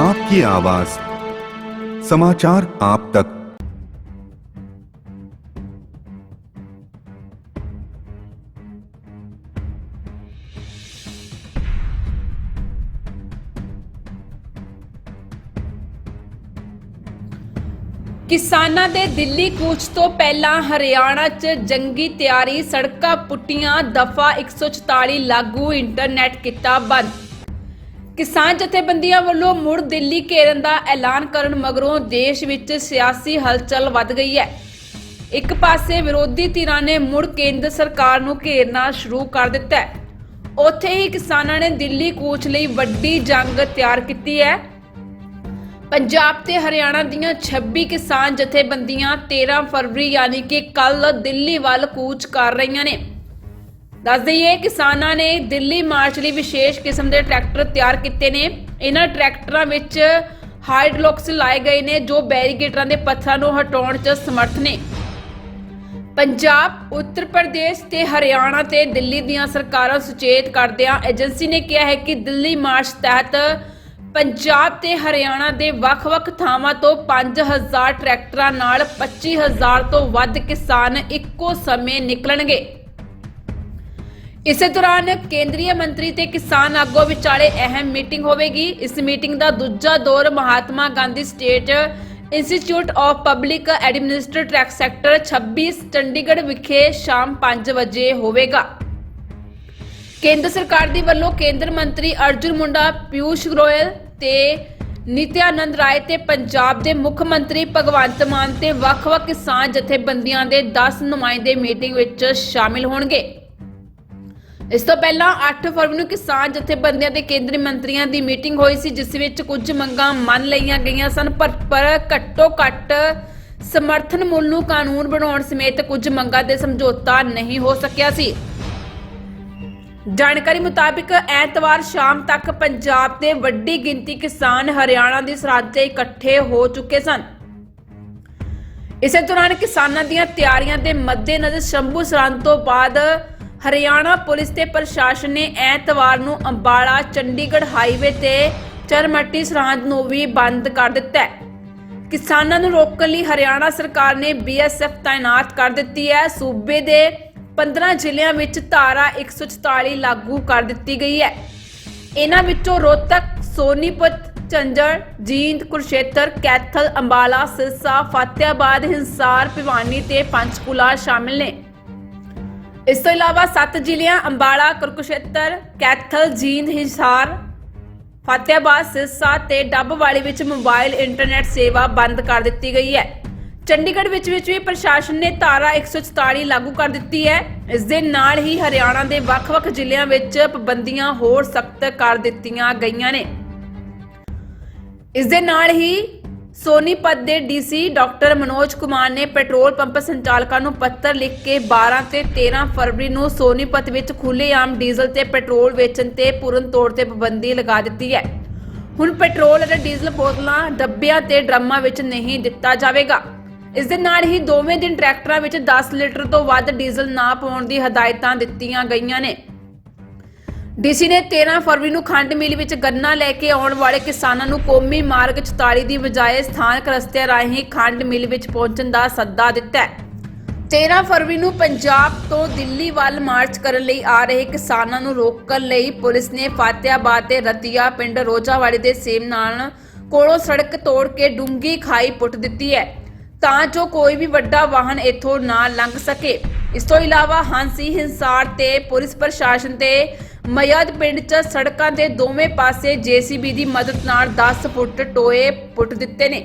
आपकी आवाज समाचार आप तक ਕਿਸਾਨਾਂ ਦੇ ਦਿੱਲੀ ਕੂਚ ਤੋਂ ਪਹਿਲਾਂ ਹਰਿਆਣਾ 'ਚ ਜੰਗੀ ਤਿਆਰੀ ਸੜਕਾਂ ਪੁੱਟੀਆਂ ਦਫਾ 144 ਲਾਗੂ ਇੰਟਰਨੈਟ ਕੀਤਾ ਬੰਦ ਕਿਸਾਨ ਜਥੇਬੰਦੀਆਂ ਵੱਲੋਂ ਮੁੜ ਦਿੱਲੀ ਘੇਰਨ ਦਾ ਐਲਾਨ ਕਰਨ ਮਗਰੋਂ ਦੇਸ਼ ਵਿੱਚ ਸਿਆਸੀ ਹਲਚਲ ਵੱਧ ਗਈ ਹੈ। ਇੱਕ ਪਾਸੇ ਵਿਰੋਧੀ ਧਿਰਾਂ ਨੇ ਮੁੜ ਕੇਂਦਰ ਸਰਕਾਰ ਨੂੰ ਘੇਰਨਾ ਸ਼ੁਰੂ ਕਰ ਦਿੱਤਾ ਹੈ। ਉੱਥੇ ਹੀ ਕਿਸਾਨਾਂ ਨੇ ਦਿੱਲੀ ਕੂਚ ਲਈ ਵੱਡੀ ਜੰਗ ਤਿਆਰ ਕੀਤੀ ਹੈ। ਪੰਜਾਬ ਤੇ ਹਰਿਆਣਾ ਦੀਆਂ 26 ਕਿਸਾਨ ਜਥੇਬੰਦੀਆਂ 13 ਫਰਵਰੀ ਯਾਨੀ ਕਿ ਕੱਲ ਦਿੱਲੀ ਵੱਲ ਕੂਚ ਕਰ ਰਹੀਆਂ ਨੇ। ਦੱਸ ਦਈਏ, ਕਿਸਾਨਾਂ ਨੇ ਦਿੱਲੀ ਮਾਰਚ ਲਈ ਵਿਸ਼ੇਸ਼ ਕਿਸਮ ਦੇ ਟਰੈਕਟਰ ਤਿਆਰ ਕੀਤੇ ਨੇ। ਇਹਨਾਂ ਟਰੈਕਟਰਾਂ ਵਿੱਚ ਹਾਈਡਰੋਕਸ ਲਾਏ ਗਏ ਨੇ, ਜੋ ਬੈਰੀਕੇਡਰਾਂ ਦੇ ਪੱਥਰਾਂ ਨੂੰ ਹਟਾਉਣ 'ਚ ਸਮਰੱਥ ਨੇ। ਪੰਜਾਬ, ਉੱਤਰ ਪ੍ਰਦੇਸ਼ ਤੇ ਹਰਿਆਣਾ ਤੇ ਦਿੱਲੀ ਦੀਆਂ ਸਰਕਾਰਾਂ ਸੁਚੇਤ ਕਰਦਿਆਂ ਏਜੰਸੀ ਨੇ ਕਿਹਾ ਹੈ ਕਿ ਦਿੱਲੀ ਮਾਰਚ ਤਹਿਤ ਪੰਜਾਬ ਤੇ ਹਰਿਆਣਾ ਦੇ ਵੱਖ-ਵੱਖ ਥਾਵਾਂ ਤੋਂ 5000 ਟਰੈਕਟਰਾਂ ਨਾਲ 25000 ਤੋਂ ਵੱਧ ਕਿਸਾਨ ਇੱਕੋ ਸਮੇਂ ਨਿਕਲਣਗੇ। ਇਸੇ ਦੌਰਾਨ ਕੇਂਦਰੀ ਮੰਤਰੀ ਤੇ ਕਿਸਾਨ ਆਗੂ ਵਿਚਾਲੇ ਅਹਿਮ ਮੀਟਿੰਗ ਹੋਵੇਗੀ। ਇਸ ਮੀਟਿੰਗ ਦਾ ਦੂਜਾ ਦੌਰ Mahatma Gandhi state institute of public administration sector 26 Chandigarh ਵਿਖੇ ਸ਼ਾਮ 5 ਵਜੇ ਹੋਵੇਗਾ। ਕੇਂਦਰ ਸਰਕਾਰ ਦੀ ਵੱਲੋਂ ਕੇਂਦਰ ਮੰਤਰੀ ਅਰਜੁਨ ਮੁੰਡਾ, ਪਿਊਸ਼ ਗੋਇਲ ਤੇ ਨਿਤਿਆਨੰਦ ਰਾਏ ਤੇ ਪੰਜਾਬ ਦੇ ਮੁੱਖ ਮੰਤਰੀ ਭਗਵੰਤ ਮਾਨ ਤੇ ਵੱਖ-ਵੱਖ ਕਿਸਾਨ ਜਥੇਬੰਦੀਆਂ ਦੇ 10 ਨੁਮਾਇੰਦੇ ਮੀਟਿੰਗ ਵਿੱਚ ਸ਼ਾਮਿਲ ਹੋਣਗੇ। ਇਸ ਤੋਂ ਪਹਿਲਾਂ 8 ਫਰਵਰੀ ਨੂੰ ਕਿਸਾਨ ਜਥੇਬੰਦੀਆਂ ਦੇ ਕੇਂਦਰੀ ਮੰਤਰੀਆਂ ਦੀ ਮੀਟਿੰਗ ਹੋਈ ਸੀ, ਜਿਸ ਵਿੱਚ ਕੁਝ ਮੰਗਾਂ ਮੰਨ ਲਈਆਂ ਗਈਆਂ ਸਨ, ਪਰ ਪਰ ਘੱਟੋ ਘੱਟ ਸਮਰਥਨ ਮੁੱਲ ਨੂੰ ਕਾਨੂੰਨ ਬਣਾਉਣ ਸਮੇਤ ਕੁਝ ਮੰਗਾਂ ਤੇ ਸਮਝੌਤਾ ਨਹੀਂ ਹੋ ਸਕਿਆ ਸੀ। ਜਾਣਕਾਰੀ ਮੁਤਾਬਿਕ ਐਤਵਾਰ ਸ਼ਾਮ ਤੱਕ ਪੰਜਾਬ ਦੇ ਵੱਡੀ ਗਿਣਤੀ ਕਿਸਾਨ ਹਰਿਆਣਾ ਦੀ ਸਰਹੱਦ ਤੇ ਇਕੱਠੇ ਹੋ ਚੁੱਕੇ ਸਨ। ਇਸੇ ਦੌਰਾਨ ਕਿਸਾਨਾਂ ਦੀਆਂ ਤਿਆਰੀਆਂ ਦੇ ਮੱਦੇਨਜ਼ਰ ਸ਼ੰਭੂ ਸਰਹੰਦ ਤੋਂ ਬਾਅਦ ਹਰਿਆਣਾ ਪੁਲਿਸ ਤੇ ਪ੍ਰਸ਼ਾਸਨ ਨੇ ਐਤਵਾਰ ਨੂੰ ਅੰਬਾਲਾ, ਚੰਡੀਗੜ੍ਹ ਹਾਈਵੇ ਤੇ ਚਰਮੱਟੀ ਸਰਹੰਦ ਨੂੰ ਵੀ ਬੰਦ ਕਰ ਦਿੱਤਾ ਹੈ। ਕਿਸਾਨਾਂ ਨੂੰ ਰੋਕਣ ਲਈ ਹਰਿਆਣਾ ਸਰਕਾਰ ਨੇ ਬੀਐਸਐਫ ਤਾਇਨਾਤ ਕਰ ਦਿੱਤੀ ਹੈ। ਸੂਬੇ ਦੇ 15 ਜ਼ਿਲ੍ਹਿਆਂ ਵਿੱਚ ਧਾਰਾ 144 ਲਾਗੂ ਕਰ ਦਿੱਤੀ ਗਈ ਹੈ। ਇਹਨਾਂ ਵਿੱਚੋਂ ਰੋਹਤਕ, ਸੋਨੀਪਤ ਝੰਜਰ ਜੀਂਦ, ਕੁਰਸ਼ੇਤਰ, ਕੈਥਲ, ਅੰਬਾਲਾ, ਸਿਰਸਾ ਫਤਿਆਬਾਦ ਹਿੰਸਾਰ, ਭਿਵਾਨੀ ਤੇ ਪੰਚਕੂਲਾ ਸ਼ਾਮਿਲ ਨੇ। ਇਸ ਤੋਂ ਇਲਾਵਾ 7 ਜ਼ਿਲ੍ਹਿਆਂ, ਅੰਬਾਲਾ, ਕੁਰਕਸ਼ੇਤਰ, ਕੈਥਲ, ਜੀਂਦ, ਹਿਸਾਰ, ਫਤਿਆਬਾਦ, ਸਿਰਸਾ ਤੇ ਡੱਬਵਾਲੀ ਵਿੱਚ ਮੋਬਾਈਲ ਇੰਟਰਨੈਟ ਸੇਵਾ ਬੰਦ ਕਰ ਦਿੱਤੀ ਗਈ ਹੈ। ਚੰਡੀਗੜ੍ਹ ਵਿੱਚ ਵਿੱਚ ਵੀ ਪ੍ਰਸ਼ਾਸਨ ਨੇ ਧਾਰਾ 144 ਲਾਗੂ ਕਰ ਦਿੱਤੀ ਹੈ। ਇਸ ਦੇ ਨਾਲ ਹੀ ਹਰਿਆਣਾ ਦੇ ਵੱਖ-ਵੱਖ ਜ਼ਿਲ੍ਹਿਆਂ ਵਿੱਚ ਪਾਬੰਦੀਆਂ ਹੋਰ ਸਖਤ ਕਰ ਦਿੱਤੀਆਂ ਗਈਆਂ ਨੇ। ਇਸ ਦੇ ਨਾਲ ਹੀ ਸੋਨੀਪਤ ਦੇ ਡੀਸੀ ਡਾਕਟਰ ਮਨੋਜ ਕੁਮਾਰ ਨੇ ਪੈਟਰੋਲ ਪੰਪ ਸੰਚਾਲਕਾਂ ਨੂੰ ਪੱਤਰ ਲਿਖ ਕੇ 12 ਤੇ 13 ਫਰਵਰੀ ਨੂੰ ਸੋਨੀਪਤ ਵਿੱਚ ਖੁੱਲ੍ਹੇਆਮ ਡੀਜ਼ਲ ਤੇ ਪੈਟਰੋਲ ਵੇਚਣ ਤੇ ਪੂਰਨ ਤੌਰ ਤੇ ਪਾਬੰਦੀ ਲਗਾ ਦਿੱਤੀ ਹੈ। ਹੁਣ ਪੈਟਰੋਲ ਅਤੇ ਡੀਜ਼ਲ ਬੋਤਲਾਂ ਡੱਬਿਆਂ ਤੇ ਡਰਮਾਂ ਵਿੱਚ ਨਹੀਂ ਦਿੱਤਾ ਜਾਵੇਗਾ। ਇਸ ਦੇ ਨਾਲ ਹੀ ਦੋਵੇਂ ਦਿਨ ਟਰੈਕਟਰਾਂ ਵਿੱਚ 10 ਲੀਟਰ ਤੋਂ ਵੱਧ ਡੀਜ਼ਲ ਨਾ ਪਾਉਣ ਦੀ ਹਦਾਇਤਾਂ ਦਿੱਤੀਆਂ ਗਈਆਂ ਨੇ। ਡੀਸੀ ਨੇ 13 ਫਰਵਰੀ ਨੂੰ ਖੰਡ ਮਿਲ ਵਿੱਚ ਗੰਨਾ ਲੈ ਕੇ ਆਉਣ ਵਾਲੇ ਕਿਸਾਨਾਂ ਨੂੰ ਕੌਮੀ ਮਾਰਗ 44 ਦੀ ਬਜਾਏ ਸਥਾਨਕ ਰਸਤਿਆਂ ਰਾਹੀਂ ਖੰਡ ਮਿਲ ਵਿੱਚ ਪਹੁੰਚਣ ਦਾ ਸੱਦਾ ਦਿੱਤਾ ਹੈ। 13 ਫਰਵਰੀ ਨੂੰ ਪੰਜਾਬ ਤੋਂ ਦਿੱਲੀ ਵੱਲ ਮਾਰਚ ਕਰਨ ਲਈ ਆ ਰਹੇ ਕਿਸਾਨਾਂ ਨੂੰ ਰੋਕਣ ਲਈ ਪੁਲਿਸ ਨੇ ਫਤਿਆਬਾਦ ਤੇ ਰਤੀਆ ਪਿੰਡ ਰੋਜਾਵਾੜੀ ਦੇ ਸੇਮ ਨਾਲ ਕੋਲੋਂ ਸੜਕ ਤੋੜ ਕੇ ਡੂੰਗੀ ਖਾਈ ਪੁੱਟ ਦਿੱਤੀ ਹੈ। ਤਾਂ ਜੋ ਕੋਈ ਵੀ ਵੱਡਾ ਵਾਹਨ ਇੱਥੋਂ ਨਾ ਲੰਘ ਸਕੇ। ਇਸ ਤੋਂ ਇਲਾਵਾ ਹਾਂਸੀ ਹਿੰਸਾਰ ਤੇ ਪੁਲਿਸ ਪ੍ਰਸ਼ਾਸਨ ਤੇ ਮਯਦ ਪਿੰਡ 'ਚ ਸੜਕਾਂ ਦੇ ਦੋਵੇਂ ਪਾਸੇ ਜੀਸੀਬੀ ਦੀ ਮਦਦ ਨਾਲ 10 ਫੁੱਟ ਟੋਏ ਪੁੱਟ ਦਿੱਤੇ ਨੇ।